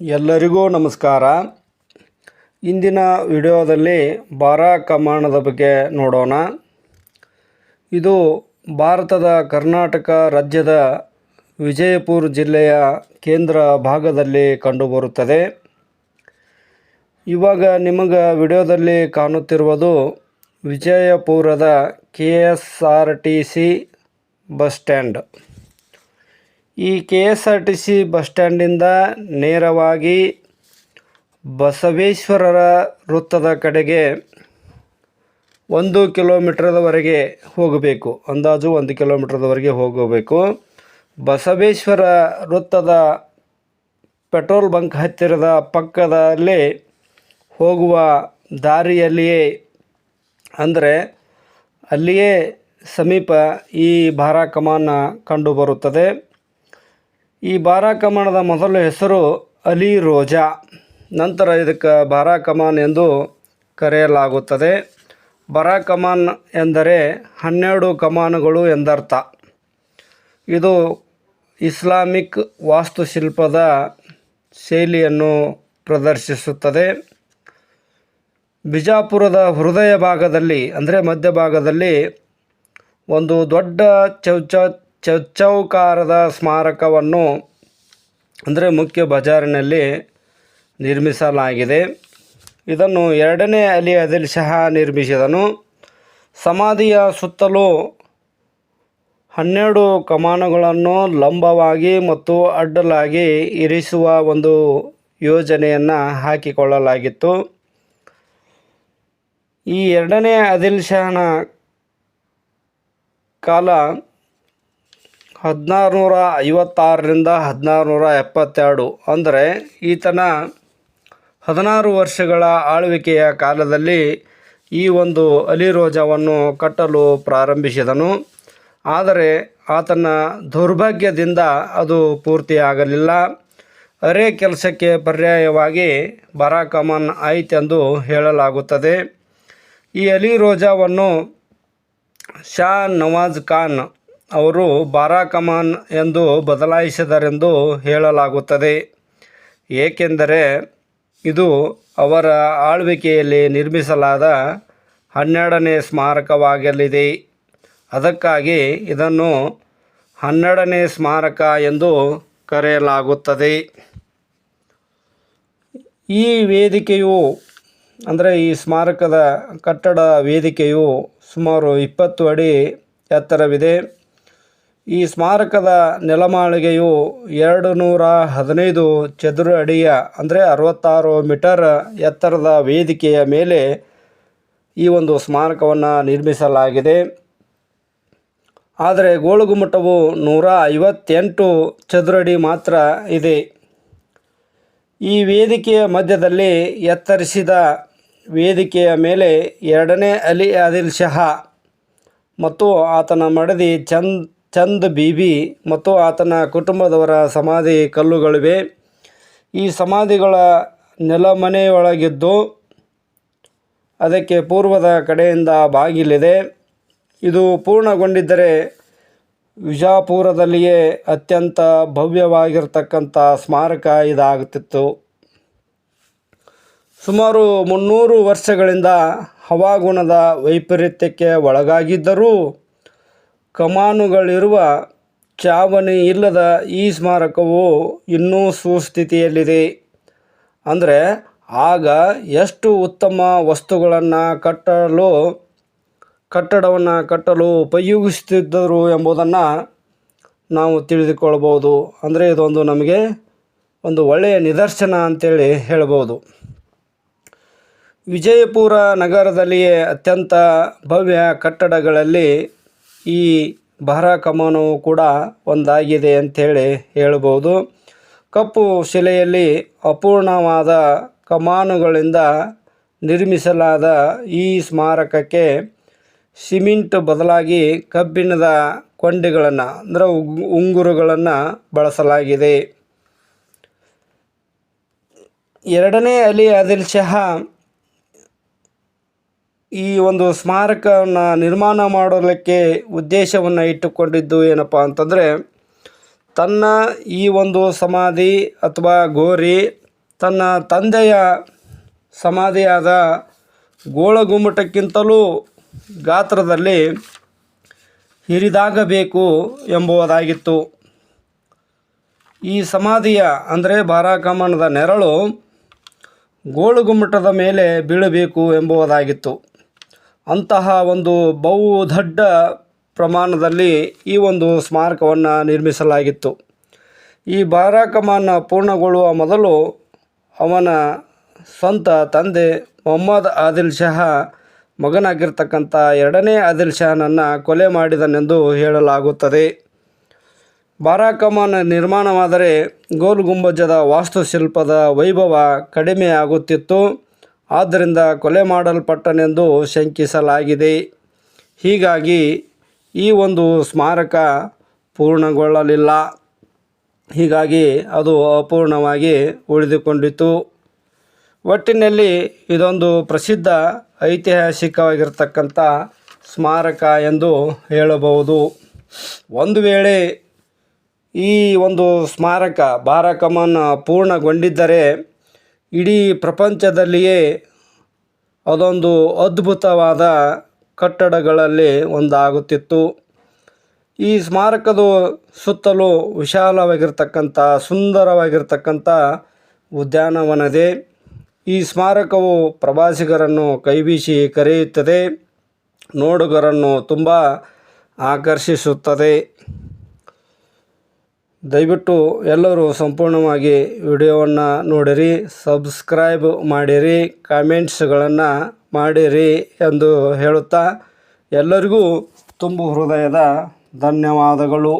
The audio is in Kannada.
ಎಲ್ಲರಿಗೂ ನಮಸ್ಕಾರ. ಇಂದಿನ ವಿಡಿಯೋದಲ್ಲಿ ಬಾರ ಕಮಾಣದ ಬಗ್ಗೆ ನೋಡೋಣ. ಇದು ಭಾರತದ ಕರ್ನಾಟಕ ರಾಜ್ಯದ ವಿಜಯಪುರ ಜಿಲ್ಲೆಯ ಕೇಂದ್ರ ಭಾಗದಲ್ಲಿ ಕಂಡುಬರುತ್ತದೆ. ಇವಾಗ ನಿಮಗೆ ವಿಡಿಯೋದಲ್ಲಿ ಕಾಣುತ್ತಿರುವುದು ವಿಜಯಪುರದ K S R T C bus stand. ಈ K S R T C bus ಸ್ಟ್ಯಾಂಡಿಂದ ನೇರವಾಗಿ ಬಸವೇಶ್ವರರ ವೃತ್ತದ ಕಡೆಗೆ ಒಂದು ಕಿಲೋಮೀಟ್ರದವರೆಗೆ ಹೋಗಬೇಕು. ಅಂದಾಜು ಒಂದು ಕಿಲೋಮೀಟ್ರದವರೆಗೆ ಹೋಗಬೇಕು. ಬಸವೇಶ್ವರ ವೃತ್ತದ ಪೆಟ್ರೋಲ್ ಬಂಕ್ ಹತ್ತಿರದ ಪಕ್ಕದಲ್ಲಿ ಹೋಗುವ ದಾರಿಯಲ್ಲಿಯೇ ಅಂದರೆ ಅಲ್ಲಿಯೇ ಸಮೀಪ ಈ ಭಾರ ಕಮಾನ ಕಂಡುಬರುತ್ತದೆ. ಈ ಬಾರಾ ಕಮಾನದ ಮೊದಲ ಹೆಸರು ಅಲಿ ರೋಜಾ. ನಂತರ ಇದಕ್ಕೆ ಬಾರಾ ಕಮಾನ್ ಎಂದು ಕರೆಯಲಾಗುತ್ತದೆ. ಬಾರಾ ಕಮಾನ್ ಎಂದರೆ ಹನ್ನೆರಡು ಕಮಾನುಗಳು ಎಂದರ್ಥ. ಇದು ಇಸ್ಲಾಮಿಕ್ ವಾಸ್ತುಶಿಲ್ಪದ ಶೈಲಿಯನ್ನು ಪ್ರದರ್ಶಿಸುತ್ತದೆ. ಬಿಜಾಪುರದ ಹೃದಯ ಭಾಗದಲ್ಲಿ, ಅಂದರೆ ಮಧ್ಯಭಾಗದಲ್ಲಿ ಒಂದು ದೊಡ್ಡ ಚೌಚ ಚೌಕಾರದ ಸ್ಮಾರಕವನ್ನು, ಅಂದರೆ ಮುಖ್ಯ ಬಜಾರಿನಲ್ಲಿ ನಿರ್ಮಿಸಲಾಗಿದೆ. ಇದನ್ನು ಎರಡನೇ ಅಲಿ ಅದಿಲ್ ಶಹ ನಿರ್ಮಿಸಿದನು. ಸಮಾಧಿಯ ಸುತ್ತಲೂ ಹನ್ನೆರಡು ಕಮಾನುಗಳನ್ನು ಲಂಬವಾಗಿ ಮತ್ತು ಅಡ್ಡಲಾಗಿ ಇರಿಸುವ ಒಂದು ಯೋಜನೆಯನ್ನು ಹಾಕಿಕೊಳ್ಳಲಾಗಿತ್ತು. ಈ ಎರಡನೇ ಅದಿಲ್ ಶಹನ ಕಾಲ ಹದಿನಾರು ನೂರ ಐವತ್ತಾರರಿಂದ ಹದಿನಾರು ನೂರ ಎಪ್ಪತ್ತೆರಡು ಅಂದರೆ ಈತನ ಹದಿನಾರು ವರ್ಷಗಳ ಆಳ್ವಿಕೆಯ ಕಾಲದಲ್ಲಿ ಈ ಒಂದು ಅಲಿರೋಜವನ್ನು ಕಟ್ಟಲು ಪ್ರಾರಂಭಿಸಿದನು. ಆದರೆ ಆತನ ದೌರ್ಭಾಗ್ಯದಿಂದ ಅದು ಪೂರ್ತಿಯಾಗಲಿಲ್ಲ. ಅರೆ ಕೆಲಸಕ್ಕೆ ಪರ್ಯಾಯವಾಗಿ ಬರಾಕಮನ್ ಆಯಿತೆಂದು ಹೇಳಲಾಗುತ್ತದೆ. ಈ ಅಲಿ ರೋಜಾವನ್ನು ಶಾ ನವಾಜ್ ಖಾನ್ ಅವರು ಬಾರಾ ಕಮಾನ್ ಎಂದು ಬದಲಾಯಿಸಿದರೆಂದು ಹೇಳಲಾಗುತ್ತದೆ. ಏಕೆಂದರೆ ಇದು ಅವರ ಆಳ್ವಿಕೆಯಲ್ಲಿ ನಿರ್ಮಿಸಲಾದ ಹನ್ನೆರಡನೇ ಸ್ಮಾರಕವಾಗಲಿದೆ ಅದಕ್ಕಾಗಿ ಇದನ್ನು ಹನ್ನೆರಡನೇ ಸ್ಮಾರಕ ಎಂದು ಕರೆಯಲಾಗುತ್ತದೆ. ಈ ವೇದಿಕೆಯು, ಅಂದರೆ ಈ ಸ್ಮಾರಕದ ಕಟ್ಟಡ ವೇದಿಕೆಯು ಸುಮಾರು ಇಪ್ಪತ್ತು ಅಡಿ ಎತ್ತರವಿದೆ. ಈ ಸ್ಮಾರಕದ ನೆಲಮಾಳಿಗೆಯು ಎರಡು ನೂರ ಹದಿನೈದು ಚದುರ ಅಡಿಯ ಅಂದರೆ ಅರವತ್ತಾರು ಮೀಟರ್ ಎತ್ತರದ ವೇದಿಕೆಯ ಮೇಲೆ ಈ ಒಂದು ಸ್ಮಾರಕವನ್ನು ನಿರ್ಮಿಸಲಾಗಿದೆ. ಆದರೆ ಗೋಳುಗುಮ್ಮಟವು ನೂರ ಐವತ್ತೆಂಟು ಚದುರಡಿ ಮಾತ್ರ ಇದೆ. ಈ ವೇದಿಕೆಯ ಮಧ್ಯದಲ್ಲಿ ಎತ್ತರಿಸಿದ ವೇದಿಕೆಯ ಮೇಲೆ ಎರಡನೇ ಅಲಿ ಆದಿಲ್ ಶಹಾ ಮತ್ತು ಆತನ ಮಡದಿ ಚಂದ್ ಚಂದ್ ಬೀಬಿ ಮತ್ತು ಆತನ ಕುಟುಂಬದವರ ಸಮಾಧಿ ಕಲ್ಲುಗಳಿವೆ. ಈ ಸಮಾಧಿಗಳ ನೆಲಮನೆಯೊಳಗಿದ್ದು ಅದಕ್ಕೆ ಪೂರ್ವದ ಕಡೆಯಿಂದ ಬಾಗಿಲಿದೆ. ಇದು ಪೂರ್ಣಗೊಂಡಿದ್ದರೆ ವಿಜಾಪುರದಲ್ಲಿಯೇ ಅತ್ಯಂತ ಭವ್ಯವಾಗಿರ್ತಕ್ಕಂಥ ಸ್ಮಾರಕ ಇದಾಗುತ್ತಿತ್ತು. ಸುಮಾರು ಮುನ್ನೂರು ವರ್ಷಗಳಿಂದ ಹವಾಗುಣದ ವೈಪರೀತ್ಯಕ್ಕೆ ಒಳಗಾಗಿದ್ದರೂ ಕಮಾನುಗಳಿರುವ ಚಾವಣಿ ಇಲ್ಲದ ಈ ಸ್ಮಾರಕವು ಇನ್ನೂ ಸುಸ್ಥಿತಿಯಲ್ಲಿದೆ. ಅಂದರೆ ಆಗ ಎಷ್ಟು ಉತ್ತಮ ವಸ್ತುಗಳನ್ನು ಕಟ್ಟಲು, ಕಟ್ಟಡವನ್ನು ಕಟ್ಟಲು ಉಪಯೋಗಿಸುತ್ತಿದ್ದರು ಎಂಬುದನ್ನು ನಾವು ತಿಳಿದುಕೊಳ್ಬೋದು ಅಂದರೆ ಇದೊಂದು ನಮಗೆ ಒಂದು ಒಳ್ಳೆಯ ನಿದರ್ಶನ ಅಂತೇಳಿ ಹೇಳ್ಬೋದು ವಿಜಯಪುರ ನಗರದಲ್ಲಿಯೇ ಅತ್ಯಂತ ಭವ್ಯ ಕಟ್ಟಡಗಳಲ್ಲಿ ಈ ಬಹರಾ ಕಮಾನವು ಕೂಡ ಒಂದಾಗಿದೆ ಅಂಥೇಳಿ ಹೇಳ್ಬೋದು ಕಪ್ಪು ಶಿಲೆಯಲ್ಲಿ ಅಪೂರ್ಣವಾದ ಕಮಾನುಗಳಿಂದ ನಿರ್ಮಿಸಲಾದ ಈ ಸ್ಮಾರಕಕ್ಕೆ ಸಿಮೆಂಟ್ ಬದಲಾಗಿ ಕಬ್ಬಿಣದ ಕೊಂಡಿಗಳನ್ನು, ಅಂದರೆ ಉಂಗುರುಗಳನ್ನು ಬಳಸಲಾಗಿದೆ. ಎರಡನೇ ಅಲಿ ಆದಿಲ್ ಶಹಾ ಈ ಒಂದು ಸ್ಮಾರಕವನ್ನು ನಿರ್ಮಾಣ ಮಾಡಲಿಕ್ಕೆ ಉದ್ದೇಶವನ್ನು ಇಟ್ಟುಕೊಂಡಿದ್ದು ಏನಪ್ಪ ಅಂತಂದರೆ, ತನ್ನ ಈ ಒಂದು ಸಮಾಧಿ ಅಥವಾ ಗೋರಿ ತನ್ನ ತಂದೆಯ ಸಮಾಧಿಯಾದ ಗೋಳಗುಮ್ಮಟಕ್ಕಿಂತಲೂ ಗಾತ್ರದಲ್ಲಿ ಹಿರಿದಾಗಬೇಕು ಎಂಬುದಾಗಿತ್ತು. ಈ ಸಮಾಧಿಯ ಅಂದರೆ ಬಾರಾಕಮ್ಮನದ ನೆರಳು ಗೋಳುಗುಮ್ಮಟದ ಮೇಲೆ ಬೀಳಬೇಕು ಎಂಬುದಾಗಿತ್ತು. ಅಂತಹ ಒಂದು ಬಹು ದೊಡ್ಡ ಪ್ರಮಾಣದಲ್ಲಿ ಈ ಒಂದು ಸ್ಮಾರಕವನ್ನು ನಿರ್ಮಿಸಲಾಗಿತ್ತು. ಈ ಬಾರಾಕಮಾನ ಪೂರ್ಣಗೊಳ್ಳುವ ಮೊದಲು ಅವನ ಸ್ವಂತ ತಂದೆ ಮೊಹಮ್ಮದ್ ಆದಿಲ್ ಶಹ ಮಗನಾಗಿರ್ತಕ್ಕಂಥ ಎರಡನೇ ಆದಿಲ್ ಶಹನನ್ನು ಕೊಲೆ ಮಾಡಿದನೆಂದು ಹೇಳಲಾಗುತ್ತದೆ. ಬಾರಾಕಮಾನ ನಿರ್ಮಾಣವಾದರೆ ಗೋಲ್ ಗುಂಬಜದ ವಾಸ್ತುಶಿಲ್ಪದ ವೈಭವ ಕಡಿಮೆಯಾಗುತ್ತಿತ್ತು. ಆದ್ದರಿಂದ ಕೊಲೆ ಮಾಡಲ್ಪಟ್ಟನೆಂದು ಶಂಕಿಸಲಾಗಿದೆ. ಹೀಗಾಗಿ ಈ ಒಂದು ಸ್ಮಾರಕ ಪೂರ್ಣಗೊಳ್ಳಲಿಲ್ಲ. ಹೀಗಾಗಿ ಅದು ಅಪೂರ್ಣವಾಗಿ ಉಳಿದುಕೊಂಡಿತು ಒಟ್ಟಿನಲ್ಲಿ ಇದೊಂದು ಪ್ರಸಿದ್ಧ ಐತಿಹಾಸಿಕವಾಗಿರ್ತಕ್ಕಂಥ ಸ್ಮಾರಕ ಎಂದು ಹೇಳಬಹುದು. ಒಂದು ವೇಳೆ ಈ ಒಂದು ಸ್ಮಾರಕ ಬಾರಕಮನ್ ಪೂರ್ಣಗೊಂಡಿದ್ದರೆ ಇಡೀ ಪ್ರಪಂಚದಲ್ಲಿಯೇ ಅದೊಂದು ಅದ್ಭುತವಾದ ಕಟ್ಟಡಗಳಲ್ಲಿ ಒಂದಾಗುತ್ತಿತ್ತು. ಈ ಸ್ಮಾರಕದ ಸುತ್ತಲೂ ವಿಶಾಲವಾಗಿರ್ತಕ್ಕಂಥ, ಸುಂದರವಾಗಿರ್ತಕ್ಕಂಥ ಉದ್ಯಾನವನದೆ ಈ ಸ್ಮಾರಕವು ಪ್ರವಾಸಿಗರನ್ನು ಕೈಬೀಸಿ ಕರೆಯುತ್ತದೆ, ನೋಡುಗರನ್ನು ತುಂಬ ಆಕರ್ಷಿಸುತ್ತದೆ. ದಯವಿಟ್ಟು ಎಲ್ಲರೂ ಸಂಪೂರ್ಣವಾಗಿ ವಿಡಿಯೋವನ್ನು ನೋಡಿರಿ, ಸಬ್ಸ್ಕ್ರೈಬ್ ಮಾಡಿರಿ, ಕಾಮೆಂಟ್ಸ್ಗಳನ್ನು ಮಾಡಿರಿ ಎಂದು ಹೇಳುತ್ತಾ ಎಲ್ಲರಿಗೂ ತುಂಬು ಹೃದಯದ ಧನ್ಯವಾದಗಳು.